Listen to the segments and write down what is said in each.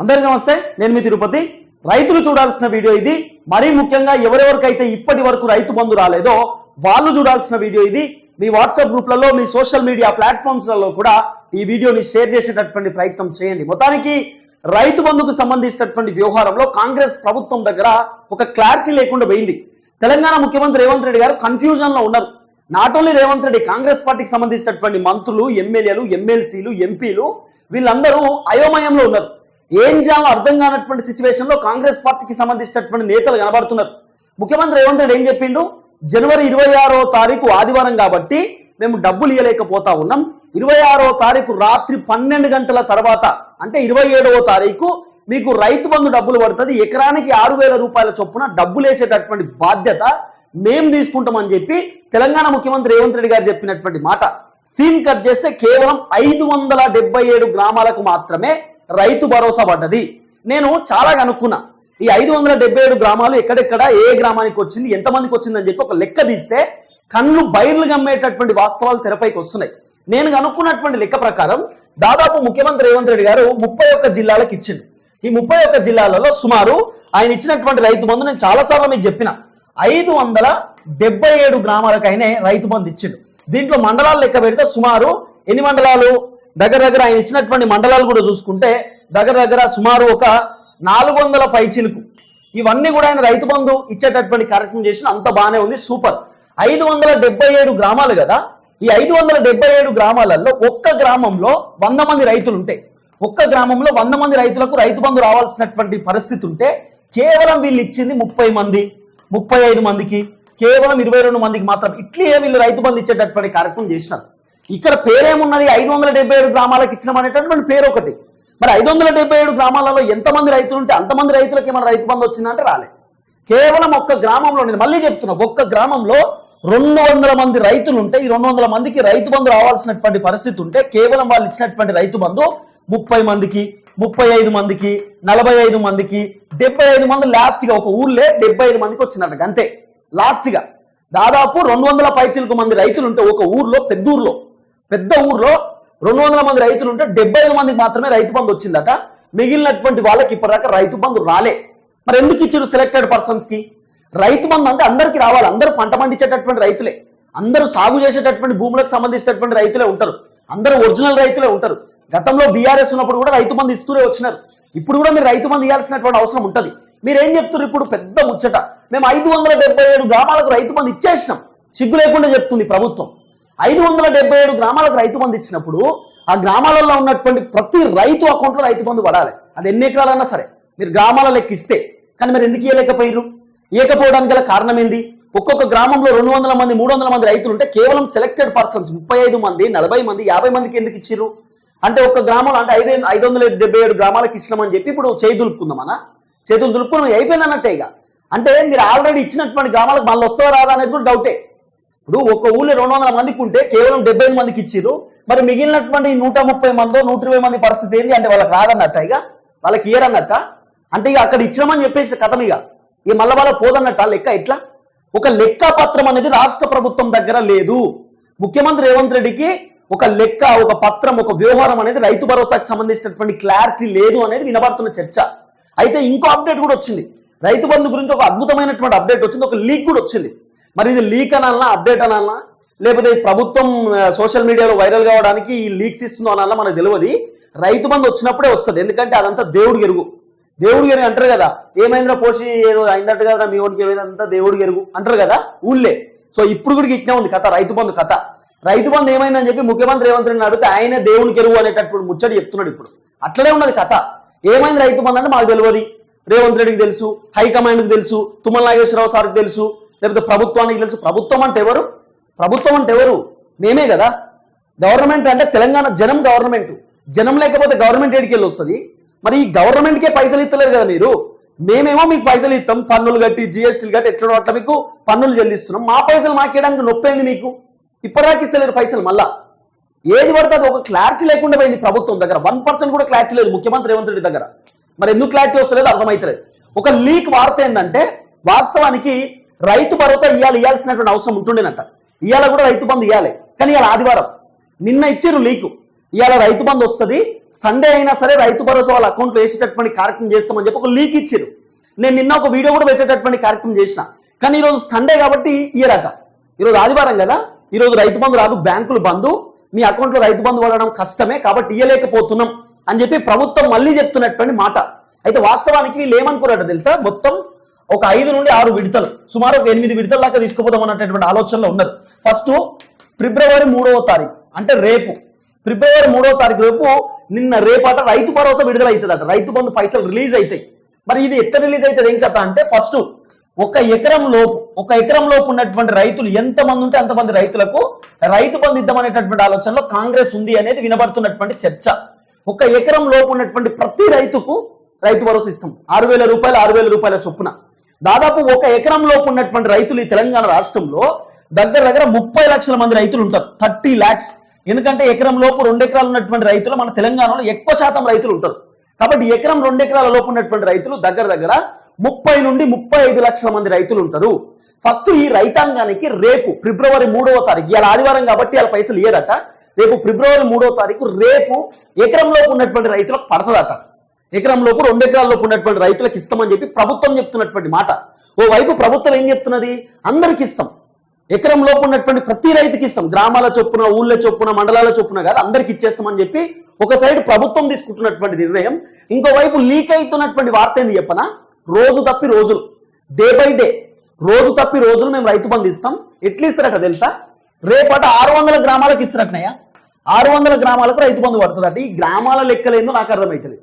అందరికీ నమస్తే నేను మీ తిరుపతి. రైతులు చూడాల్సిన వీడియో ఇది. మరీ ముఖ్యంగా ఎవరెవరికైతే ఇప్పటి వరకు రైతు బంధు రాలేదో వాళ్ళు చూడాల్సిన వీడియో ఇది. మీ వాట్సాప్ గ్రూప్లలో మీ సోషల్ మీడియా ప్లాట్ఫామ్స్లలో కూడా ఈ వీడియోని షేర్ చేసేటటువంటి ప్రయత్నం చేయండి. మొత్తానికి రైతు బంధుకు సంబంధించినటువంటి వ్యవహారంలో కాంగ్రెస్ ప్రభుత్వం దగ్గర ఒక క్లారిటీ లేకుండా పోయింది. తెలంగాణ ముఖ్యమంత్రి రేవంత్ రెడ్డి గారు కన్ఫ్యూజన్లో ఉన్నారు. నాట్ ఓన్లీ రేవంత్ రెడ్డి కాంగ్రెస్ పార్టీకి సంబంధించినటువంటి మంత్రులు ఎమ్మెల్యేలు ఎమ్మెల్సీలు ఎంపీలు వీళ్ళందరూ అయోమయంలో ఉన్నారు. ఏం చేయాలో అర్థం కానటువంటి సిచ్యువేషన్లో కాంగ్రెస్ పార్టీకి సంబంధించినటువంటి నేతలు కనబడుతున్నారు. ముఖ్యమంత్రి రేవంత్ రెడ్డి ఏం చెప్పిండు? జనవరి ఇరవై ఆరో తారీఖు ఆదివారం కాబట్టి మేము డబ్బులు ఇవ్వలేకపోతా ఉన్నాం. ఇరవై ఆరో తారీఖు రాత్రి పన్నెండు గంటల తర్వాత అంటే ఇరవై ఏడవ తారీఖు మీకు రైతు బంధు డబ్బులు పడుతుంది. ఎకరానికి ఆరు వేల రూపాయల చొప్పున డబ్బులు వేసేటటువంటి బాధ్యత మేము తీసుకుంటామని చెప్పి తెలంగాణ ముఖ్యమంత్రి రేవంత్ రెడ్డి గారు చెప్పినటువంటి మాట. సీన్ కట్ చేస్తే కేవలం ఐదు వందల డెబ్బై ఏడు గ్రామాలకు మాత్రమే రైతు భరోసా పడ్డది. నేను చాలా కనుక్కున్నా. ఈ ఐదు వందల డెబ్బై ఏడు గ్రామాలు ఎక్కడెక్కడ ఏ గ్రామానికి వచ్చింది ఎంతమందికి వచ్చిందని చెప్పి ఒక లెక్క తీస్తే కళ్ళు బయర్లు గమ్మేటటువంటి వాస్తవాలు తెరపైకి వస్తున్నాయి. నేను కనుక్కున్నటువంటి లెక్క ప్రకారం దాదాపు ముఖ్యమంత్రి రేవంత్ రెడ్డి గారు ముప్పై ఒక్క జిల్లాలకు ఇచ్చిండు. ఈ ముప్పై ఒక్క జిల్లాలలో సుమారు ఆయన ఇచ్చినటువంటి రైతు బంధు నేను చాలాసార్లు మీకు చెప్పిన. ఐదు వందల డెబ్బై ఏడు గ్రామాలకైనా రైతు బంధు ఇచ్చిండు. దీంట్లో మండలాలు లెక్క పెడితే సుమారు ఎన్ని మండలాలు? దగ్గర దగ్గర ఆయన ఇచ్చినటువంటి మండలాలు కూడా చూసుకుంటే దగ్గర దగ్గర సుమారు ఒక నాలుగు వందల పైచిలుకు. ఇవన్నీ కూడా ఆయన రైతు బంధు ఇచ్చేటటువంటి కార్యక్రమం చేసిన అంత బాగానే ఉంది సూపర్. ఐదు వందల డెబ్బై ఏడు గ్రామాలు కదా ఈ ఐదు వందల డెబ్బై ఏడు గ్రామాలలో ఒక్క గ్రామంలో వంద మంది రైతులు ఉంటాయి ఒక్క గ్రామంలో వంద మంది రైతులకు రైతు బంధు రావాల్సినటువంటి పరిస్థితి ఉంటే కేవలం వీళ్ళు ఇచ్చింది ముప్పై మంది ముప్పై ఐదు మందికి కేవలం ఇరవై రెండు మందికి మాత్రం ఇట్లే వీళ్ళు రైతు బంధు ఇచ్చేటటువంటి కార్యక్రమం చేసినారు. ఇక్కడ పేరేమున్నది ఐదు వందల డెబ్బై ఏడు గ్రామాలకు ఇచ్చినాం అనేటటువంటి పేరు ఒకటి మరి ఐదు వందల డెబ్బై ఏడు గ్రామాలలో ఎంతమంది రైతులు ఉంటే అంతమంది రైతులకు ఏమైనా రైతు బంధు వచ్చిందంటే రాలే. కేవలం ఒక్క గ్రామంలో నేను మళ్ళీ చెప్తున్నా ఒక్క గ్రామంలో రెండు వందల మంది రైతులు ఉంటే ఈ రెండు వందల మందికి రైతు బంధు రావాల్సినటువంటి పరిస్థితి ఉంటే కేవలం వాళ్ళు ఇచ్చినటువంటి రైతు బంధు ముప్పై మందికి ముప్పై ఐదు మందికి నలభై ఐదు మందికి డెబ్బై ఐదు మంది లాస్ట్గా ఒక ఊర్లే డెబ్బై ఐదు మందికి వచ్చినట్టు అంతే. లాస్ట్గా దాదాపు రెండు వందల పైచిలకు మంది రైతులు ఉంటే ఒక ఊర్లో పెద్ద ఊర్లో పెద్ద ఊర్లో రెండు వందల మంది రైతులు ఉంటే డెబ్బై ఐదు మందికి మాత్రమే రైతు బంధు వచ్చిందట. మిగిలినటువంటి వాళ్ళకి ఇప్పటిదాకా రైతు బంధు రాలే. మరి ఎందుకు ఇచ్చారు సెలెక్టెడ్ పర్సన్స్కి? రైతు బంధు అంటే అందరికీ రావాలి. అందరూ పంట పండించేటటువంటి రైతులే. అందరూ సాగు చేసేటటువంటి భూములకు సంబంధించినటువంటి రైతులే ఉంటారు. అందరూ ఒరిజినల్ రైతులే ఉంటారు. గతంలో బీఆర్ఎస్ ఉన్నప్పుడు కూడా రైతు బంధు ఇస్తూనే వచ్చినారు. ఇప్పుడు కూడా మీరు రైతు బంధు ఇవ్వాల్సినటువంటి అవసరం ఉంటుంది. మీరేం చెప్తున్నారు ఇప్పుడు? పెద్ద ముచ్చట. మేము ఐదు వందల డెబ్బై ఏడు గ్రామాలకు రైతు బంధు ఇచ్చేసినాం. సిగ్గు లేకుండా చెప్తుంది ప్రభుత్వం. ఐదు వందల డెబ్బై ఏడు గ్రామాలకు రైతు బంధు ఇచ్చినప్పుడు ఆ గ్రామాలలో ఉన్నటువంటి ప్రతి రైతు అకౌంట్లో రైతు బంధు పడాలి. అది ఎన్ని ఎకరాలన్నా సరే. మీరు గ్రామాల లెక్కిస్తే కానీ మీరు ఎందుకు ఇవ్వలేకపోయారు ఇవ్వకపోవడానికి గల కారణం ఏంది? ఒక్కొక్క గ్రామంలో రెండు వందల మంది మూడు వందల మంది రైతులు ఉంటే కేవలం సెలెక్టెడ్ పర్సన్స్ ముప్పై ఐదు మంది నలభై మంది యాభై మందికి ఎందుకు ఇచ్చిర్రు? అంటే ఒక్క గ్రామంలో అంటే ఐదు ఐదు వందల డెబ్బై ఏడు గ్రామాలకు ఇచ్చినామని చెప్పి ఇప్పుడు చేయి దులుపుకుందామనా? చేతులు దులుపుకున్నాం అయిపోయింది అన్నట్టే ఇక. అంటే మీరు ఆల్రెడీ ఇచ్చినటువంటి గ్రామాలకు మళ్ళీ వస్తారా రాదా అనేది కూడా డౌటే ఇప్పుడు ఒక ఊళ్ళో రెండు వందల మందికి ఉంటే కేవలం డెబ్బై మందికి ఇచ్చిర్రు. మరి మిగిలినటువంటి నూట ముప్పై మందో నూట ఇరవై మంది పరిస్థితి ఏంది? అంటే వాళ్ళకి రాదన్నట్ట ఇక? వాళ్ళకి ఇయ్యరన్నట్ట? అంటే ఇక అక్కడ ఇచ్చినామని చెప్పేసి కథం ఇక. ఇక మళ్ళీ వాళ్ళ పోదన్నట్ట లెక్క ఎట్లా? ఒక లెక్క పత్రం అనేది రాష్ట్ర ప్రభుత్వం దగ్గర లేదు. ముఖ్యమంత్రి రేవంత్ రెడ్డికి ఒక లెక్క ఒక పత్రం ఒక వ్యవహారం అనేది రైతు భరోసాకి సంబంధించినటువంటి క్లారిటీ లేదు అనేది వినబడుతున్న చర్చ. అయితే ఇంకో అప్డేట్ కూడా వచ్చింది. రైతు బంధు గురించి ఒక అద్భుతమైనటువంటి అప్డేట్ వచ్చింది. ఒక లీక్ కూడా వచ్చింది. మరి ఇది లీక్ అనాలనా అప్డేట్ అనాలనా? లేకపోతే ప్రభుత్వం సోషల్ మీడియాలో వైరల్ కావడానికి ఈ లీక్స్ ఇస్తుందో అనాలనా మనకు తెలియదు. రైతు బంధు వచ్చినప్పుడే వస్తుంది. ఎందుకంటే అదంతా దేవుడు ఎరుగు. దేవుడు ఎరుగు అంటారు కదా. ఏమైందిరా పోసి ఏదో అయిందట్టు కదా మీ ఓడికి ఏమైందంతా దేవుడు ఎరుగు అంటారు కదా ఊళ్ళే. సో ఇప్పుడు కూడా ఇట్నే ఉంది కథ రైతు బంధు కథ. రైతు బంధు ఏమైందని చెప్పి ముఖ్యమంత్రి రేవంత్ రెడ్డిని అడిగితే ఆయనే దేవునికి ఎరువు అనేటటువంటి ముచ్చడి చెప్తున్నాడు ఇప్పుడు. అట్లనే ఉన్నది కథ. ఏమైంది రైతు బంధు అంటే మాకు తెలియదు. రేవంత్ రెడ్డికి తెలుసు హైకమాండ్కి తెలుసు తుమ్మల నాగేశ్వరరావు సార్కి తెలుసు లేకపోతే ప్రభుత్వానికి తెలుసు. ప్రభుత్వం అంటే ఎవరు? ప్రభుత్వం అంటే ఎవరు? మేమే కదా. గవర్నమెంట్ అంటే తెలంగాణ జనం గవర్నమెంట్. జనం లేకపోతే గవర్నమెంట్ ఏడికి వెళ్ళి వస్తుంది? మరి ఈ గవర్నమెంట్కే పైసలు ఇస్తలేరు కదా మీరు? మేమేమో మీకు పైసలు ఇస్తాం. పన్నులు కట్టి జిఎస్టీలు కట్టి ఎట్లా అట్లా మీకు పన్నులు చెల్లిస్తున్నాం. మా పైసలు మాకేయడానికి నొప్పైంది మీకు? ఇప్పటిదాకా ఇస్తలేరు పైసలు మళ్ళా. ఏది పడితే అది ఒక క్లారిటీ లేకుండా పోయింది ప్రభుత్వం దగ్గర. వన్ పర్సెంట్ కూడా క్లారిటీ లేదు ముఖ్యమంత్రి రేవంత్ రెడ్డి దగ్గర. మరి ఎందుకు క్లారిటీ వస్తలేదు? అర్థమవుతలేదు ఒక లీక్ వార్త ఏంటంటే వాస్తవానికి రైతు భరోసా ఇవ్వాలి ఇవ్వాల్సినటువంటి అవసరం ఉంటుండేనంట. ఇవాళ కూడా రైతు బంధు ఇవ్వాలి కానీ ఇవాళ ఆదివారం. నిన్న ఇచ్చారు లీకు. ఇవాళ రైతు బంధు వస్తుంది. సండే అయినా సరే రైతు భరోసా వాళ్ళ అకౌంట్లో వేసేటటువంటి కార్యక్రమం చేస్తామని చెప్పి ఒక లీక్ ఇచ్చారు నేను నిన్న ఒక వీడియో కూడా పెట్టేటటువంటి కార్యక్రమం చేసిన. కానీ ఈరోజు సండే కాబట్టి ఇయ్యరట. ఈరోజు ఆదివారం కదా? ఈరోజు రైతు బంధు రాదు బ్యాంకులు బంధు. మీ అకౌంట్లో రైతు బంధు పడడం కష్టమే కాబట్టి ఇయ్యలేకపోతున్నాం అని చెప్పి ప్రభుత్వం మళ్ళీ చెప్తున్నటువంటి మాట. అయితే వాస్తవానికి వీళ్ళు ఏమనుకున్నారట తెలుసా? మొత్తం ఒక ఐదు నుండి ఆరు విడతలు సుమారు ఒక ఎనిమిది విడతల దాకా తీసుకుపోదాం అన్నటువంటి ఆలోచనలో ఉన్నారు ఫస్ట్ ఫిబ్రవరి మూడవ తారీఖు అంటే రేపు. ఫిబ్రవరి మూడవ తారీఖు రేపు నిన్న రేపట రైతు భరోసా విడుదల అవుతుందట రైతు బంధు పైసలు రిలీజ్ అవుతాయి మరి ఇది ఎక్కడ రిలీజ్ అవుతుంది ఏం కథ అంటే ఫస్ట్ ఒక ఎకరం లోపు ఒక ఎకరం లోపు ఉన్నటువంటి రైతులు ఎంత మంది ఉంటే అంతమంది రైతులకు రైతు బంధు ఇద్దామనేటటువంటి ఆలోచనలో కాంగ్రెస్ ఉంది అనేది వినబడుతున్నటువంటి చర్చ. ఒక ఎకరం లోపు ఉన్నటువంటి ప్రతి రైతుకు రైతు భరోసా ఇస్తాం. ఆరు వేల రూపాయలు ఆరు వేల రూపాయల చొప్పున. దాదాపు ఒక ఎకరం లోపు ఉన్నటువంటి రైతులు ఈ తెలంగాణ రాష్ట్రంలో దగ్గర దగ్గర ముప్పై లక్షల మంది రైతులు ఉంటారు. థర్టీ ల్యాక్స్. ఎందుకంటే ఎకరం లోపు రెండు ఎకరాలు ఉన్నటువంటి రైతులు మన తెలంగాణలో ఎక్కువ శాతం రైతులు ఉంటారు. కాబట్టి ఎకరం రెండు ఎకరాల లోపు ఉన్నటువంటి రైతులు దగ్గర దగ్గర ముప్పై నుండి ముప్పై ఐదు లక్షల మంది రైతులు ఉంటారు. ఫస్ట్ ఈ రైతాంగానికి రేపు ఫిబ్రవరి మూడవ తారీఖు ఇలా ఆదివారం కాబట్టి వాళ్ళ పైసలు ఇయ్యరట. రేపు ఫిబ్రవరి మూడవ తారీఖు రేపు ఎకరం లోపు ఉన్నటువంటి రైతులకు పడతదట. ఎకరం లోపు రెండు ఎకరాల్లోపు ఉన్నటువంటి రైతులకు ఇస్తామని చెప్పి ప్రభుత్వం చెప్తున్నటువంటి మాట. ఓవైపు ప్రభుత్వం ఏం చెప్తున్నది? అందరికి ఇస్తాం. ఎకరం లోపు ఉన్నటువంటి ప్రతి రైతుకి ఇస్తాం. గ్రామాల చొప్పున ఊళ్ళ చొప్పున మండలాల చొప్పున కాదు అందరికి ఇచ్చేస్తామని చెప్పి ఒక సైడ్ ప్రభుత్వం తీసుకుంటున్నటువంటి నిర్ణయం. ఇంకోవైపు లీక్ అవుతున్నటువంటి వార్త ఏంది చెప్పనా? రోజు తప్పి రోజులు. డే బై డే రోజు తప్పి రోజులు మేము రైతు బంధు ఇస్తాం. ఎట్లా ఇస్తారట తెలుసా? రేపట ఆరు వందల గ్రామాలకు ఇస్తారటనయ్య. ఆరు వందల గ్రామాలకు రైతు బంధు పడుతుందట. ఈ గ్రామాల లెక్కలేందో నాకు అర్థమవుతుంది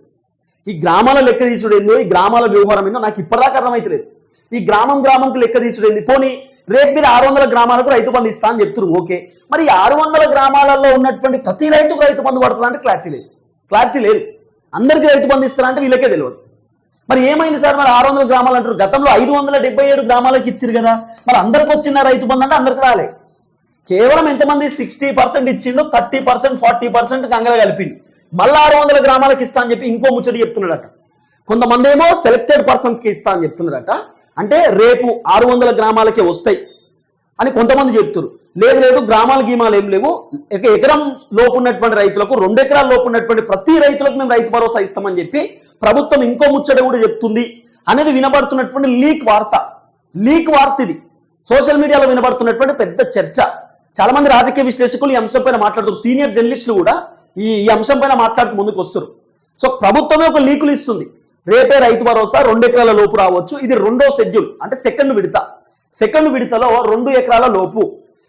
ఈ గ్రామాల లెక్క తీసుడు ఏందో ఈ గ్రామాల వ్యవహారం ఏందో నాకు ఇప్పటిదాకా అర్థమైతలేదు. ఈ గ్రామం గ్రామంకి లెక్క తీసుడు ఏంది పోనీ రేపు మీరు ఆరు వందల గ్రామాలకు రైతు బంధు ఇస్తా అని చెప్తున్నారు. ఓకే. మరి ఆరు వందల గ్రామాలలో ఉన్నటువంటి ప్రతి రైతుకు రైతు బంధు పడుతుందా అంటే క్లారిటీ లేదు. క్లారిటీ లేదు. అందరికీ రైతు బంధు ఇస్తారా అంటే వీళ్ళకే తెలియదు. మరి ఏమైంది సార్? మరి ఆరు వందల గ్రామాలు అంటారు గతంలో ఐదు వందల డెబ్బై ఏడు గ్రామాలకు ఇచ్చారు కదా. మరి అందరికి వచ్చిన రైతు బంధు అంటే అందరికి రాలే. కేవలం ఎంతమంది? సిక్స్టీ పర్సెంట్ ఇచ్చిండు థర్టీ పర్సెంట్ ఫార్టీ పర్సెంట్ కంగల కలిపిండు. మళ్ళీ ఆరు వందల గ్రామాలకు ఇస్తా అని చెప్పి ఇంకో ముచ్చట చెప్తున్నాడట. కొంతమంది ఏమో సెలెక్టెడ్ పర్సన్స్కి ఇస్తా అని చెప్తున్నాడట. అంటే రేపు ఆరు వందల గ్రామాలకే వస్తాయి అని కొంతమంది చెప్తున్నారు లేదు లేదు గ్రామాల గీమాలు ఏం లేవు. ఒక ఎకరం లోపు ఉన్నటువంటి రైతులకు రెండు ఎకరాల లోపు ఉన్నటువంటి ప్రతి రైతులకు మేము రైతు భరోసా ఇస్తామని చెప్పి ప్రభుత్వం ఇంకో ముచ్చట కూడా చెప్తుంది అనేది వినబడుతున్నటువంటి లీక్ వార్త. లీక్ వార్త ఇది. సోషల్ మీడియాలో వినబడుతున్నటువంటి పెద్ద చర్చ. చాలా మంది రాజకీయ విశ్లేషకులు ఈ అంశం పైన మాట్లాడుతారు సీనియర్ జర్నలిస్టులు కూడా ఈ ఈ అంశం పైన మాట్లాడుతూ ముందుకు వస్తారు సో ప్రభుత్వమే ఒక లీకులు ఇస్తుంది. రేపే రైతు భరోసా రెండు ఎకరాల లోపు రావచ్చు. ఇది రెండో షెడ్యూల్ అంటే సెకండ్ విడత. సెకండ్ విడతలో రెండు ఎకరాల లోపు.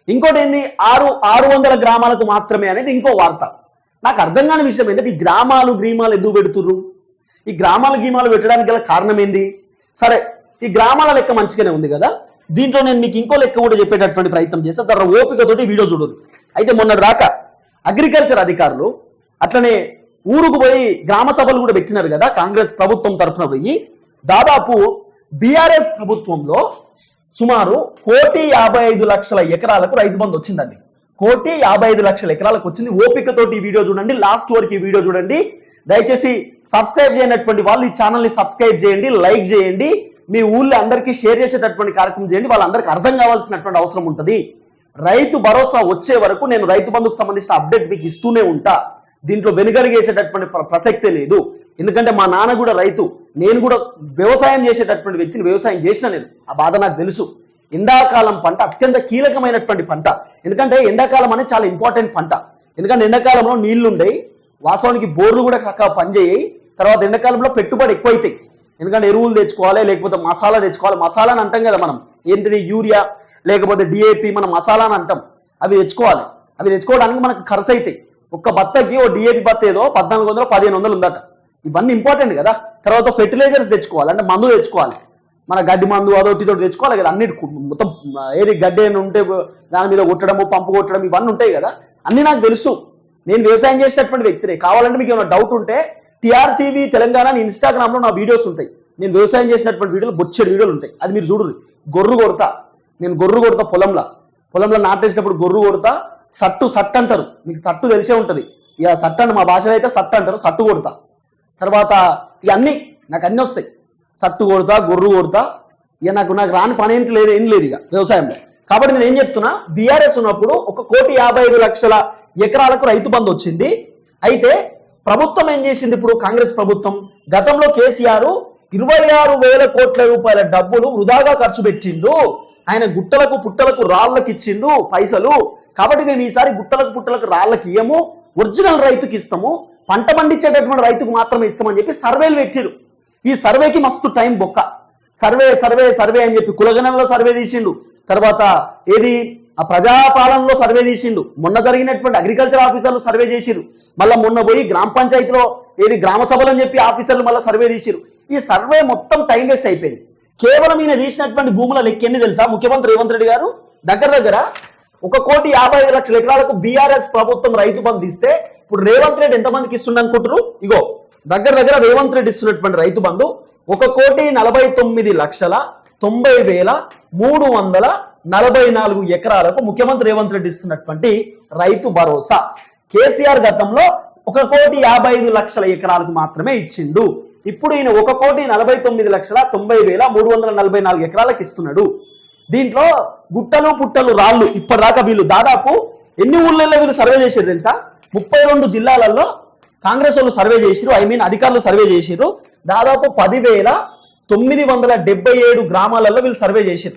ఇంకోటి ఏంది? ఆరు ఆరు వందల గ్రామాలకు మాత్రమే అనేది ఇంకో వార్త. నాకు అర్థం కాని విషయం ఏంటంటే ఈ గ్రామాలు గ్రీమాలు ఎందుకు పెడుతుర్రు? ఈ గ్రామాల గీమాలు పెట్టడానికి గల కారణం ఏంది? సరే ఈ గ్రామాల లెక్క మంచిగానే ఉంది కదా. దీంట్లో నేను మీకు ఇంకో లెక్క కూడా చెప్పేటటువంటి ప్రయత్నం చేస్తా. తర్వాత ఓపికతోటి వీడియో చూడదు అయితే మొన్నటి దాకా అగ్రికల్చర్ అధికారులు అట్లనే ఊరుకు పోయి గ్రామ సభలు కూడా పెట్టినారు కదా కాంగ్రెస్ ప్రభుత్వం తరఫున పోయి. దాదాపు బీఆర్ఎస్ ప్రభుత్వంలో సుమారు కోటి యాభై ఐదు లక్షల ఎకరాలకు రైతు బంధు వచ్చిందండి. కోటి యాభై ఐదు లక్షల ఎకరాలకు వచ్చింది. ఓపికతోటి ఈ వీడియో చూడండి. లాస్ట్ వరకు ఈ వీడియో చూడండి. దయచేసి సబ్స్క్రైబ్ చేయనటువంటి వాళ్ళు ఈ ఛానల్ని సబ్స్క్రైబ్ చేయండి లైక్ చేయండి. మీ ఊళ్ళో అందరికీ షేర్ చేసేటటువంటి కార్యక్రమం చేయండి. వాళ్ళందరికీ అర్థం కావాల్సినటువంటి అవసరం ఉంటుంది. రైతు భరోసా వచ్చే వరకు నేను రైతు బంధుకు సంబంధించిన అప్డేట్ మీకు ఇస్తూనే ఉంటా. దీంట్లో వెనుగడిగేసేటటువంటి ప్రసక్తే లేదు. ఎందుకంటే మా నాన్న కూడా రైతు. నేను కూడా వ్యవసాయం చేసేటటువంటి వ్యక్తిని వ్యవసాయం చేసిన నేను. ఆ బాధ నాకు తెలుసు. ఎండాకాలం పంట అత్యంత కీలకమైనటువంటి పంట. ఎందుకంటే ఎండాకాలం అనేది చాలా ఇంపార్టెంట్ పంట. ఎందుకంటే ఎండాకాలంలో నీళ్ళు వాస్తవానికి బోర్లు కూడా కాక పనిచేయి తర్వాత ఎండాకాలంలో పెట్టుబడి ఎక్కువ అవుతాయి ఎందుకంటే ఎరువులు తెచ్చుకోవాలి లేకపోతే మసాలా తెచ్చుకోవాలి. మసాలా అని అంటాం కదా మనం. ఏంటిది? యూరియా లేకపోతే డిఏపి మనం మసాలా అని అంటాం. అవి తెచ్చుకోవాలి. అవి తెచ్చుకోవడానికి మనకు ఖర్చు అవుతాయి ఒక్క బత్తకి ఓ డిఏపి బత్త ఏదో పద్నాలుగు వందలు పదిహేను వందలు ఉందట. ఇవన్నీ ఇంపార్టెంట్ కదా. తర్వాత ఫెర్టిలైజర్స్ తెచ్చుకోవాలి. అంటే మందు తెచ్చుకోవాలి. మన గడ్డి మందు అదొకటి ఇదొకటి తెచ్చుకోవాలి కదా. అన్నిటి మొత్తం ఏది గడ్డి అని ఉంటే దాని మీద కొట్టడము పంపు కొట్టడం ఇవన్నీ ఉంటాయి కదా. అన్ని నాకు తెలుసు. నేను వ్యవసాయం చేసేటటువంటి వ్యక్తిని. కావాలంటే మీకు ఏమైనా డౌట్ ఉంటే టిఆర్ టీవీ తెలంగాణ అని ఇన్స్టాగ్రామ్లో నా వీడియోస్ ఉంటాయి. నేను వ్యవసాయం చేసినటువంటి వీడియోలు బొచ్చేడు వీడియోలు ఉంటాయి. అది మీరు చూడరు గొర్రు కొడతా. నేను గొర్రు కొడతా పొలంలో. పొలంలో నాటేసినప్పుడు గొర్రు కొడతా. సట్టు సట్టు అంటారు. మీకు సట్టు తెలిసే ఉంటుంది. ఇక సట్టు అంటే మా భాషలో అయితే సట్టు అంటారు సట్టు కొడతా. తర్వాత ఇవన్నీ నాకు అన్నీ వస్తాయి. సట్టు కొడతా గొర్రు కొడతా. ఇక నాకు నాకు రాని పని ఏంటి లేదు ఏం లేదు ఇక వ్యవసాయంలో. కాబట్టి నేను ఏం చెప్తున్నా బీఆర్ఎస్ ఉన్నప్పుడు ఒక కోటి యాభై ఐదు లక్షల ఎకరాలకు రైతు బంధు వచ్చింది. అయితే ప్రభుత్వం ఏం చేసింది ఇప్పుడు? కాంగ్రెస్ ప్రభుత్వం గతంలో కేసీఆర్ ఇరవై ఆరు వేల కోట్ల రూపాయల డబ్బులు వృధాగా ఖర్చు పెట్టిండు. ఆయన గుట్టలకు పుట్టలకు రాళ్ళకి ఇచ్చిండు పైసలు. కాబట్టి మేము ఈసారి గుట్టలకు పుట్టలకు రాళ్ళకి ఇయ్యము ఒరిజినల్ రైతుకి ఇస్తాము పంట పండించేటటువంటి రైతుకు మాత్రమే ఇస్తామని చెప్పి సర్వేలు పెట్టిరు. ఈ సర్వేకి మస్తు టైం బొక్క. సర్వే సర్వే సర్వే అని చెప్పి కులగణంలో సర్వే తీసిండు. తర్వాత ఏది? ఆ ప్రజాపాలనలో సర్వే చేసిండు. మొన్న జరిగినటువంటి అగ్రికల్చర్ ఆఫీసర్లు సర్వే చేసిరు మళ్ళీ మొన్న పోయి గ్రామ పంచాయతీలో ఏది గ్రామ సభలు అని చెప్పి ఆఫీసర్లు మళ్ళీ సర్వే చేసిరు ఈ సర్వే మొత్తం టైం వేస్ట్ అయిపోయింది. కేవలం ఈయన తీసినటువంటి భూముల లెక్క ఎన్ని తెలుసా? ముఖ్యమంత్రి రేవంత్ రెడ్డి గారు దగ్గర దగ్గర ఒక కోటి యాభై ఐదు లక్షల ఎకరాలకు బీఆర్ఎస్ ప్రభుత్వం రైతు బంధు ఇస్తే ఇప్పుడు రేవంత్ రెడ్డి ఎంతమందికి ఇస్తుంది అనుకుంటారు ఇగో దగ్గర దగ్గర రేవంత్ రెడ్డి ఇస్తున్నటువంటి రైతు బంధు ఒక కోటి నలభై తొమ్మిది లక్షల తొంభై వేల మూడు వందల నలభై నాలుగు ఎకరాలకు ముఖ్యమంత్రి రేవంత్ రెడ్డి ఇస్తున్నటువంటి రైతు భరోసా. కేసీఆర్ గతంలో ఒక కోటి యాభై ఐదు లక్షల ఎకరాలకు మాత్రమే ఇచ్చిండు. ఇప్పుడు ఈయన ఒక కోటి నలభై తొమ్మిది లక్షల తొంభై వేల మూడు వందల నలభై నాలుగు ఎకరాలకు ఇస్తున్నాడు. దీంట్లో గుట్టలు పుట్టలు రాళ్ళు ఇప్పటిదాకా వీళ్ళు దాదాపు ఎన్ని ఊళ్ళల్లో వీళ్ళు సర్వే చేశారు తెలుసా? ముప్పై రెండు జిల్లాలలో కాంగ్రెస్ వాళ్ళు సర్వే చేసిరు ఐ మీన్ అధికారులు సర్వే చేసిరు దాదాపు పదివేల తొమ్మిది వందల డెబ్బై ఏడు గ్రామాలలో వీళ్ళు సర్వే చేసిరు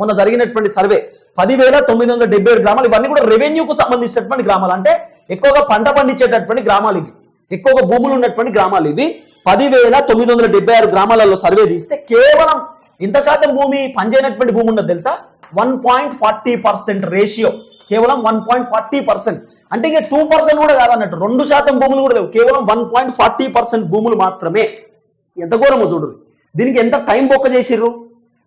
మొన్న జరిగినటువంటి సర్వే. పదివేల తొమ్మిది వందల డెబ్బై ఏడు గ్రామాలు ఇవన్నీ కూడా రెవెన్యూకు సంబంధించినటువంటి గ్రామాలు. అంటే ఎక్కువగా పంట పండించేటటువంటి గ్రామాలు ఇవి. ఎక్కువగా భూములు ఉన్నటువంటి గ్రామాలు ఇవి. పదివేల తొమ్మిది వందల డెబ్బై ఆరు గ్రామాలలో సర్వే తీస్తే కేవలం ఇంత శాతం భూమి పనిచేయనటువంటి భూమి ఉన్నది తెలుసా? One point forty percent ratio. కేవలం వన్ పాయింట్ ఫార్టీ పర్సెంట్. అంటే ఇంకా టూ పర్సెంట్ కూడా కాదన్నట్టు. రెండు శాతం భూములు కూడా లేవు. కేవలం వన్ పాయింట్ ఫార్టీ పర్సెంట్ భూములు మాత్రమే. ఎంత ఘోరమో చూడరు దీనికి ఎంత టైం బొక్క చేసిర్రు?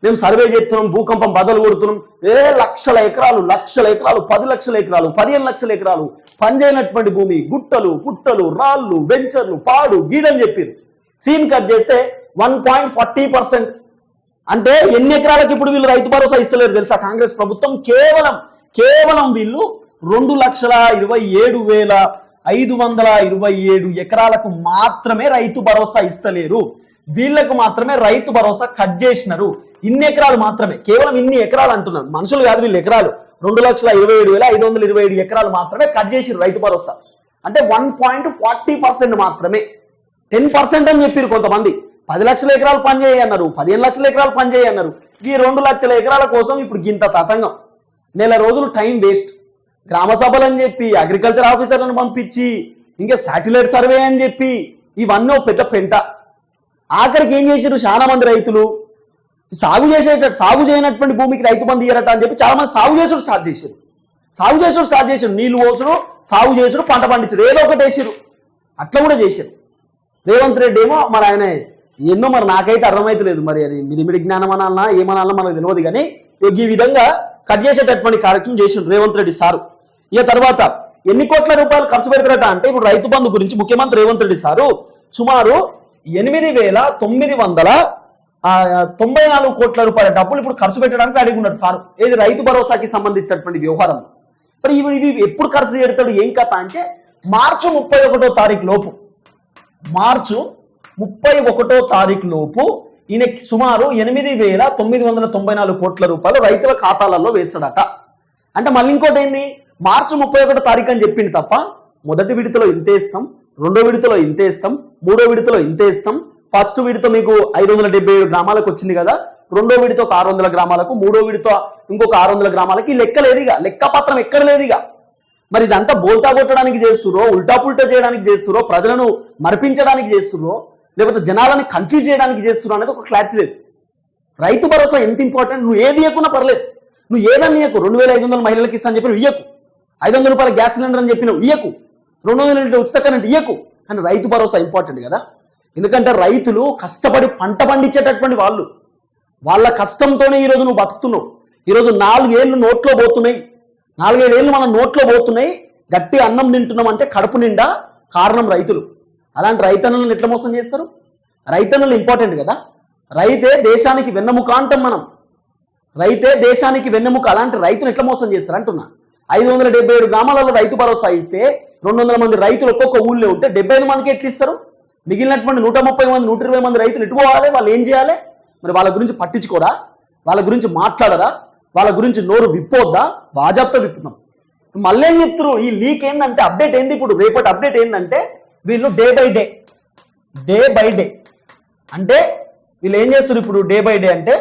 మేము సర్వే చేస్తున్నాం భూకంపం బదలు కొడుతున్నాం. ఏ లక్షల ఎకరాలు లక్షల ఎకరాలు పది లక్షల ఎకరాలు పదిహేను లక్షల ఎకరాలు పంజైనటువంటి భూమి గుట్టలు పుట్టలు రాళ్ళు వెంచర్లు పాడు గీడని చెప్పారు. సీన్ కట్ చేస్తే వన్ పాయింట్ ఫార్టీ పర్సెంట్. అంటే ఎన్ని ఎకరాలకు ఇప్పుడు వీళ్ళు రైతు భరోసా ఇస్తలేరు తెలుసా? కాంగ్రెస్ ప్రభుత్వం కేవలం కేవలం వీళ్ళు రెండు లక్షల ఇరవై ఏడు వేల ఐదు వందల ఇరవై ఏడు ఎకరాలకు మాత్రమే రైతు భరోసా ఇస్తలేరు. వీళ్ళకు మాత్రమే రైతు భరోసా కట్ చేసినారు. ఇన్ని ఎకరాలు మాత్రమే. కేవలం ఇన్ని ఎకరాలు అంటున్నారు మనుషులు కాదు వీళ్ళు ఎకరాలు. రెండు లక్షల ఇరవై ఏడు వేల ఐదు వందల ఇరవై ఏడు ఎకరాలు మాత్రమే కట్ చేసి రైతు భరోసా. అంటే వన్ పాయింట్ ఫార్టీ పర్సెంట్ మాత్రమే. టెన్ పర్సెంట్ అని చెప్పారు కొంతమంది. పది లక్షల ఎకరాలు పనిచేయ అన్నారు. పదిహేను లక్షల ఎకరాలు పనిచేయ అన్నారు. ఈ రెండు లక్షల ఎకరాల కోసం ఇప్పుడు గింత తతంగం. నెల రోజులు టైం వేస్ట్. గ్రామ సభలు అని చెప్పి అగ్రికల్చర్ ఆఫీసర్లను పంపించి ఇంకా శాటిలైట్ సర్వే అని చెప్పి ఇవన్నీ ఒక పెద్ద పెంట. ఆఖరికి ఏం చేశారు చాలా మంది రైతులు సాగు చేసేటట్టు సాగు చేయనటువంటి భూమికి రైతు బంధు ఇయ్యరట అని చెప్పి చాలా మంది సాగు చేసుడు స్టార్ట్ చేశారు సాగు చేసుడు స్టార్ట్ చేశారు నీళ్ళు పోసుడు సాగు చేసుడు పంట పండించడు. ఏదో ఒకటి వేసారు అట్లా కూడా చేశారు రేవంత్ రెడ్డి ఏమో మరి ఆయన ఎన్నో మరి నాకైతే అర్థమైతలేదు మరి అది మిడిమిడి జ్ఞానం అనాలన్నా ఏమనాలన్నా మనకు తెలియదు కానీ ఇక ఈ విధంగా కట్ చేసేటటువంటి కార్యక్రమం చేసిండు రేవంత్ రెడ్డి సారు. ఇక తర్వాత ఎన్ని కోట్ల రూపాయలు ఖర్చు పెడతారట అంటే ఇప్పుడు రైతు బంధు గురించి ముఖ్యమంత్రి రేవంత్ రెడ్డి సారు సుమారు ఎనిమిది వేల తొమ్మిది వందల తొంభై నాలుగు కోట్ల రూపాయల డబ్బులు ఇప్పుడు ఖర్చు పెట్టడానికి అడిగి ఉన్నాడు సారు. ఏది రైతు భరోసాకి సంబంధించినటువంటి వ్యవహారం. మరి ఇవి ఇవి ఎప్పుడు ఖర్చు పెడతాడు ఏం కథ అంటే మార్చి ముప్పై ఒకటో తారీఖు లోపు. మార్చు ముప్పై ఒకటో తారీఖు లోపు ఈయన సుమారు ఎనిమిది వేల తొమ్మిది వందల తొంభై నాలుగు కోట్ల రూపాయలు రైతుల ఖాతాలలో వేస్తాడట. అంటే మళ్ళీ ఇంకోటి ఏంది? మార్చి ముప్పై ఒకటో తారీఖు అని చెప్పింది తప్ప మొదటి విడతలో ఇంతే ఇస్తాం రెండో విడతలో ఇంత ఇస్తాం మూడో విడతలో ఇంత ఇస్తాం ఫస్ట్ వీడితో మీకు ఐదు వందల డెబ్బై ఏడు గ్రామాలకు వచ్చింది కదా రెండో విడితో ఒక ఆరు వందల గ్రామాలకు మూడో విడితో ఇంకొక ఆరు వందల గ్రామాలకి లెక్క లేదుగా లెక్క పత్రం ఎక్కడ లేదుగా మరి ఇదంతా బోల్తా కొట్టడానికి చేస్తురో ఉల్టా పుల్టా చేయడానికి చేస్తురో ప్రజలను మరిపించడానికి చేస్తురో లేకపోతే జనాలను కన్ఫ్యూజ్ చేయడానికి చేస్తురో అనేది ఒక క్లారిటీ లేదు. రైతు భరోసా ఎంత ఇంపార్టెంట్? నువ్వు ఏది ఇవ్వకున్నా పర్లేదు. నువ్వు ఏదన్నా ఇయ్యకు. రెండు వేల ఐదు వందల మహిళలకు ఇస్తా అని చెప్పి ఇయ్యకు. ఐదు వందల రూపాయల గ్యాస్ సిలిండర్ అని చెప్పి ఇయ్యకు. రెండు వందల లీటర్ ఉచిత కరెంట్ ఇయ్యకు. కానీ రైతు భరోసా ఇంపార్టెంట్ కదా. ఎందుకంటే రైతులు కష్టపడి పంట పండించేటటువంటి వాళ్ళు. వాళ్ళ కష్టంతోనే ఈరోజు నువ్వు బతుకుతున్నావు. ఈరోజు నాలుగేళ్ళు నోట్లో పోతున్నాయి. నాలుగైదేళ్ళు మన నోట్లో పోతున్నాయి. గట్టి అన్నం తింటున్నాం అంటే కడుపు నిండా కారణం రైతులు. అలాంటి రైతన్నలను ఎట్లా మోసం చేస్తారు? రైతన్నలు ఇంపార్టెంట్ కదా? రైతే దేశానికి వెన్నెముక అంటాం మనం. రైతే దేశానికి వెన్నెముక. అలాంటి రైతును ఎట్లా మోసం చేస్తారు అంటున్నా. ఐదు వందల డెబ్బై ఏడు గ్రామాలలో రైతు భరోసా ఇస్తే రెండు వందల మంది రైతులు ఒక్కొక్క ఊళ్ళో ఉంటే డెబ్బై ఐదు మందికి ఎట్లా ఇస్తారు? మిగిలినటువంటి నూట ముప్పై మంది నూట ఇరవై మంది రైతులు ఎట్టుకోవాలి వాళ్ళు ఏం చేయాలి? మరి వాళ్ళ గురించి పట్టించుకోరా? వాళ్ళ గురించి మాట్లాడరా? వాళ్ళ గురించి నోరు విప్పొద్దా? బాజాప్తో విప్పుతాం. మళ్ళీ ఏం చెప్తారు ఈ లీక్ ఏంటంటే అప్డేట్ ఏంది ఇప్పుడు? రేపటి అప్డేట్ ఏంటంటే వీళ్ళు day by day day by day. అంటే వీళ్ళు ఏం చేస్తారు ఇప్పుడు డే బై డే అంటే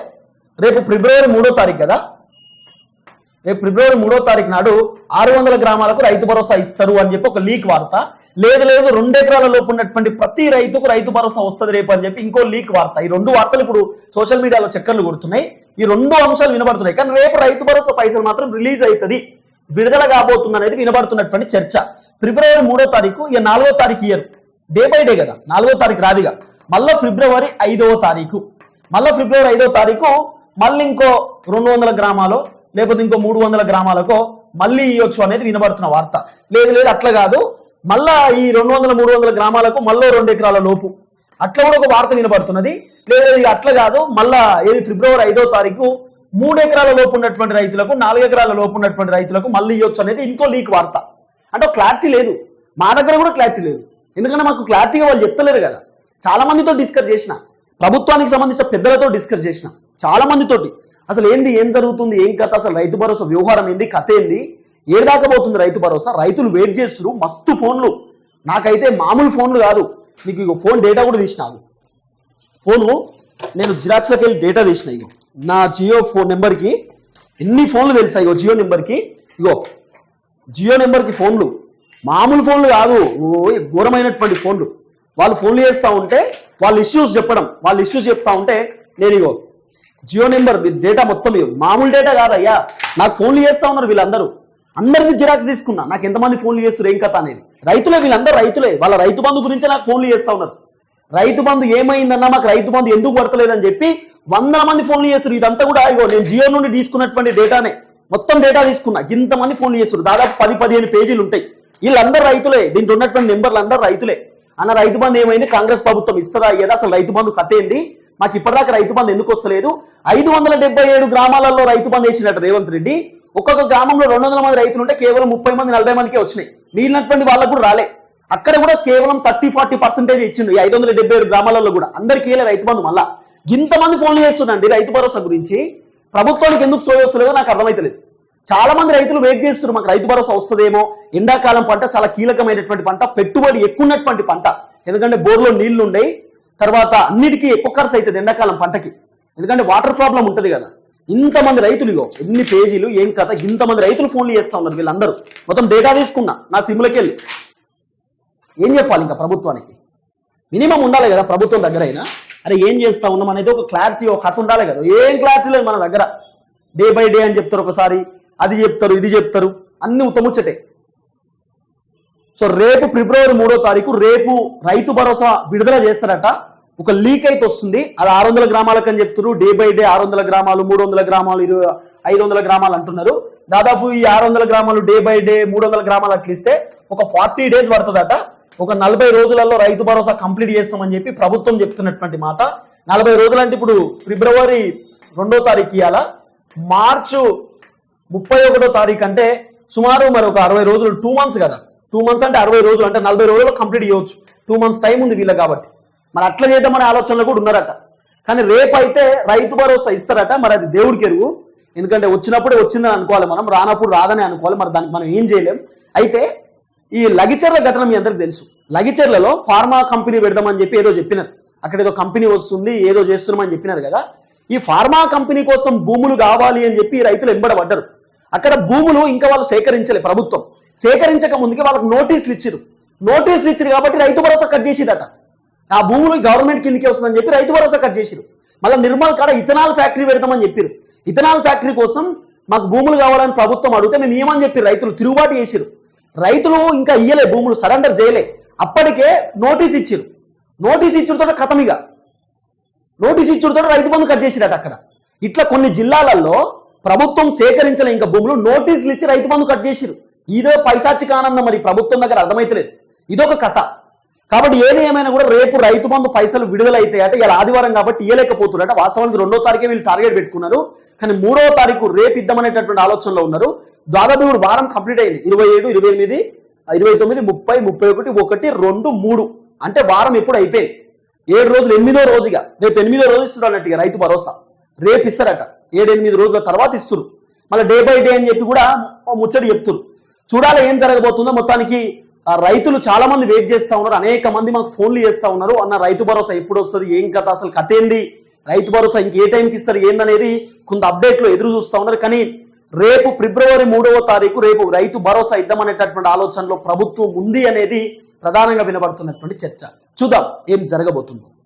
రేపు ఫిబ్రవరి మూడో తారీఖు కదా? రేపు ఫిబ్రవరి మూడో తారీఖు నాడు ఆరు వందల గ్రామాలకు రైతు భరోసా ఇస్తారు అని చెప్పి ఒక లీక్ వార్త. లేదు లేదు రెండు ఎకరాల లోపు ఉన్నటువంటి ప్రతి రైతుకు రైతు భరోసా వస్తుంది రేపు అని చెప్పి ఇంకో లీక్ వార్త. ఈ రెండు వార్తలు ఇప్పుడు సోషల్ మీడియాలో చక్కర్లు కొడుతున్నాయి. ఈ రెండు అంశాలు వినబడుతున్నాయి. కానీ రేపు రైతు భరోసా పైసలు మాత్రం రిలీజ్ అవుతుంది. విడుదల కాబోతుంది అనేది వినబడుతున్నటువంటి చర్చ. ఫిబ్రవరి మూడో తారీఖు ఇక నాలుగో తారీఖు ఇయర్. డే బై డే కదా. నాలుగో తారీఖు రాదిగా. మళ్ళీ ఫిబ్రవరి ఐదవ తారీఖు. మళ్ళీ ఫిబ్రవరి ఐదవ తారీఖు మళ్ళీ ఇంకో రెండు వందల గ్రామాలు లేకపోతే ఇంకో మూడు వందల గ్రామాలకో మళ్ళీ ఇవ్వచ్చు అనేది వినబడుతున్న వార్త. లేదు లేదు అట్లా కాదు. మళ్ళా ఈ రెండు వందల మూడు వందల గ్రామాలకు మళ్ళీ రెండు ఎకరాల లోపు. అట్లా కూడా ఒక వార్త వినబడుతున్నది. లేదు లేదు అట్లా కాదు. మళ్ళా ఏది ఫిబ్రవరి ఐదో తారీఖు మూడు ఎకరాల లోపు ఉన్నటువంటి రైతులకు నాలుగు ఎకరాల లోపు ఉన్నటువంటి రైతులకు మళ్ళీ ఇవ్వచ్చు అనేది ఇంకో లీక్ వార్త. అంటే క్లారిటీ లేదు. మా దగ్గర కూడా క్లారిటీ లేదు. ఎందుకంటే మాకు క్లారిటీగా వాళ్ళు చెప్తలేరు కదా. చాలా మందితో డిస్కస్ చేసిన. ప్రభుత్వానికి సంబంధించిన పెద్దలతో డిస్కస్ చేసిన. చాలా మందితోటి. అసలు ఏంది ఏం జరుగుతుంది ఏం కథ అసలు రైతు భరోసా వ్యవహారం ఏంది కథ ఏంది? ఏడాకపోతుంది రైతు భరోసా. రైతులు వెయిట్ చేస్తున్నారు మస్తు ఫోన్లు. నాకైతే మామూలు ఫోన్లు కాదు. మీకు ఇక ఫోన్ డేటా కూడా తీసినాను ఫోను నేను జిరాక్స్లోకి వెళ్ళి డేటా తీసిన ఇగో. నా జియో ఫోన్ నెంబర్కి ఎన్ని ఫోన్లు తెలుసా ఇగో జియో నెంబర్కి? ఇగో జియో నెంబర్కి ఫోన్లు. మామూలు ఫోన్లు కాదు ఘోరమైనటువంటి ఫోన్లు. వాళ్ళు ఫోన్లు చేస్తూ ఉంటే వాళ్ళ ఇష్యూస్ చెప్పడం వాళ్ళ ఇష్యూస్ చెప్తా ఉంటే నేను ఇగో జియో నెంబర్ డేటా మొత్తం మామూలు డేటా కాదయ్యా. నాకు ఫోన్లు చేస్తా ఉన్నారు వీళ్ళందరూ. అందరిని జిరాక్స్ తీసుకున్నా. నాకు ఎంతమంది ఫోన్లు చేస్తారు ఏం కథ అనేది. రైతులే వీళ్ళందరూ రైతులే. వాళ్ళ రైతు బంధు గురించి నాకు ఫోన్లు చేస్తా ఉన్నారు. రైతు బంధు ఏమైందన్నా మాకు రైతు బంధు ఎందుకు పడతలేదని చెప్పి వందల మంది ఫోన్లు చేస్తారు ఇదంతా కూడా ఇగో నేను జియో నుండి తీసుకున్నటువంటి డేటానే. మొత్తం డేటా తీసుకున్నా. ఇంతమంది ఫోన్లు చేస్తారు దాదాపు పది పదిహేను పేజీలు ఉంటాయి. వీళ్ళందరూ రైతులే. దీంట్లో ఉన్నటువంటి నెంబర్లు అందరూ రైతులే. అన్న రైతు బంధు ఏమైంది? కాంగ్రెస్ ప్రభుత్వం ఇస్తుందా అయ్యేదా అసలు రైతు బంధు కథ ఏంది? మాకు ఇప్పటిదాకా రైతు బంధు ఎందుకు వస్తలేదు? ఐదు వందల డెబ్బై ఏడు గ్రామాలలో రైతు బంధు వేసినట్టు రేవంత్ రెడ్డి. ఒక్కొక్క గ్రామంలో రెండు వందల మంది రైతులు ఉంటే కేవలం ముప్పై మంది నలభై మందికే వచ్చినాయి. మిగిలినటువంటి వాళ్ళకు కూడా రాలే. అక్కడ కూడా కేవలం థర్టీ ఫార్టీ పర్సెంటేజ్ ఇచ్చిండు ఈ ఐదు వందల డెబ్బై ఏడు గ్రామాలలో కూడా. అందరికీ వెళ్ళే రైతు బంధు మళ్ళా. ఇంతమంది ఫోన్లు చేస్తుండండి రైతు భరోసా గురించి. ప్రభుత్వానికి ఎందుకు సోయ వస్తలేదో నాకు అర్థమైతలేదు. చాలా మంది రైతులు వెయిట్ చేస్తున్నారు మాకు రైతు భరోసా వస్తుందేమో. ఎండాకాలం పంట చాలా కీలకమైనటువంటి పంట పెట్టుబడి ఎక్కువ ఉన్నటువంటి పంట. ఎందుకంటే బోర్లో నీళ్ళు ఉండయి తర్వాత అన్నిటికీ ఎక్కువ ఖర్చు అవుతుంది ఎండాకాలం పంటకి. ఎందుకంటే వాటర్ ప్రాబ్లం ఉంటుంది కదా. ఇంతమంది రైతులు ఇగో ఎన్ని పేజీలు ఏం కథ ఇంతమంది రైతులు ఫోన్లు చేస్తా ఉన్నారు వీళ్ళందరూ. మొత్తం డేటా తీసుకున్నా నా సిమ్లకి వెళ్ళి ఏం చెప్పాలి ఇంకా ప్రభుత్వానికి? మినిమం ఉండాలి కదా ప్రభుత్వం దగ్గర అయినా అరే ఏం చేస్తా ఉన్నాం అనేది ఒక క్లారిటీ ఒక కథ ఉండాలి కదా. ఏం క్లారిటీ లేదు మన దగ్గర. డే బై డే అని చెప్తారు ఒకసారి. అది చెప్తారు ఇది చెప్తారు. అన్ని ఉత్తముచ్చటే సో రేపు ఫిబ్రవరి మూడో తారీఖు రేపు రైతు భరోసా విడుదల చేస్తారట. ఒక లీక్ అయితే వస్తుంది. అది ఆరు వందల గ్రామాలకు అని చెప్తున్నారు. డే బై డే ఆరు వందల గ్రామాలు మూడు వందల గ్రామాలు ఇరవై ఐదు వందల గ్రామాలు అంటున్నారు. దాదాపు ఈ ఆరు వందల గ్రామాలు డే బై డే మూడు వందల గ్రామాలు అట్లిస్తే ఒక ఫార్టీ డేస్ పడుతుందట. ఒక నలభై రోజులలో రైతు భరోసా కంప్లీట్ చేస్తామని చెప్పి ప్రభుత్వం చెప్తున్నటువంటి మాట. నలభై రోజులు అంటే ఇప్పుడు ఫిబ్రవరి రెండో తారీఖు ఇవాళ మార్చు ముప్పై ఒకటో తారీఖు అంటే సుమారు మరి ఒక అరవై రోజులు టూ మంత్స్ కదా. టూ మంత్స్ అంటే అరవై రోజులు అంటే నలభై రోజుల్లో కంప్లీట్ చేయవచ్చు. టూ మంత్స్ టైం ఉంది వీళ్ళకి కాబట్టి. మరి అట్లా చేద్దామనే ఆలోచనలు కూడా ఉన్నారట. కానీ రేపు అయితే రైతు భరోసా ఇస్తారట. మరి అది దేవుడికి ఎరువు. ఎందుకంటే వచ్చినప్పుడే వచ్చిందని అనుకోవాలి మనం రానప్పుడు రాదని అనుకోవాలి. మరి దానికి మనం ఏం చేయలేం. అయితే ఈ లగిచర్ల ఘటన మీ అందరికి తెలుసు. లగిచర్లలో ఫార్మా కంపెనీ పెడదామని చెప్పి ఏదో చెప్పినారు. అక్కడ ఏదో కంపెనీ వస్తుంది ఏదో చేస్తున్నామని చెప్పినారు కదా. ఈ ఫార్మా కంపెనీ కోసం భూములు కావాలి అని చెప్పి రైతులు ఎంబడబడ్డారు. అక్కడ భూములు ఇంకా వాళ్ళు సేకరించలే ప్రభుత్వం. సేకరించక ముందుకే వాళ్ళకి నోటీసులు ఇచ్చారు నోటీసులు ఇచ్చారు కాబట్టి రైతు భరోసా కట్ చేసేదట ఆ భూములు గవర్నమెంట్ కిందకి వస్తుందని చెప్పి రైతు భరోసా కట్ చేసిరు మళ్ళీ నిర్మల్ కాడ ఇథనాల్ ఫ్యాక్టరీ పెడతామని చెప్పారు ఇథనాల్ ఫ్యాక్టరీ కోసం మాకు భూములు కావాలని ప్రభుత్వం అడిగితే మేము ఏమని చెప్పి రైతులు తిరుగుబాటు చేసిరు రైతులు ఇంకా ఇయ్యలే భూములు సరెండర్ చేయలే. అప్పటికే నోటీస్ ఇచ్చిరు notice ఇచ్చుడుతో కథమిగా notice ఇచ్చుడుతో Rythu Bandhu cut చేసిరట అక్కడ. ఇట్లా కొన్ని జిల్లాలలో ప్రభుత్వం సేకరించిన ఇంకా భూములు నోటీసులు ఇచ్చి రైతు బంధు కట్ చేసిరు ఇదో పైశాచికానందం మరి ప్రభుత్వం దగ్గర అర్థమైతలేదు. ఇదొక కథ. కాబట్టి ఏది ఏమైనా కూడా రేపు రైతు బంధు పైసలు విడుదలైతాయి అంటే ఇలా ఆదివారం కాబట్టి ఇయ్యలేకపోతున్నారట వాస్తవానికి రెండో తారీఖే వీళ్ళు టార్గెట్ పెట్టుకున్నారు. కానీ మూడో తారీఖు రేపు ఇద్దామనేటటువంటి ఆలోచనలో ఉన్నారు. దాదాపు ఇప్పుడు వారం కంప్లీట్ అయింది. ఇరవై ఏడు ఇరవై ఎనిమిది ఇరవై తొమ్మిది ముప్పై ముప్పై ఒకటి ఒకటి రెండు మూడు. అంటే వారం ఎప్పుడు అయిపోయింది. ఏడు రోజులు ఎనిమిదో రోజుగా. రేపు ఎనిమిదో రోజు ఇస్తున్నారు అన్నట్టుగా రైతు భరోసా. రేపు ఇస్తారట. ఏడు ఎనిమిది రోజుల తర్వాత ఇస్తున్నారు. మళ్ళీ డే బై డే అని చెప్పి కూడా ఓ ముచ్చడి చెప్తున్నారు. చూడాలి ఏం జరగబోతుందో. మొత్తానికి రైతులు చాలా మంది వెయిట్ చేస్తా ఉన్నారు. అనేక మంది మాకు ఫోన్లు చేస్తా ఉన్నారు. అన్న రైతు భరోసా ఎప్పుడు వస్తుంది? ఏం కథ? అసలు కథ ఏంది? రైతు భరోసా ఇంకే టైంకి ఇస్తారు? ఏందనేది కొంత అప్డేట్లో ఎదురు చూస్తూ ఉన్నారు. కానీ రేపు ఫిబ్రవరి మూడవ తారీఖు రేపు రైతు భరోసా ఇద్దామనేటటువంటి ఆలోచనలో ప్రభుత్వం ఉంది అనేది ప్రధానంగా వినబడుతున్నటువంటి చర్చ. చూద్దాం ఏం జరగబోతుందో.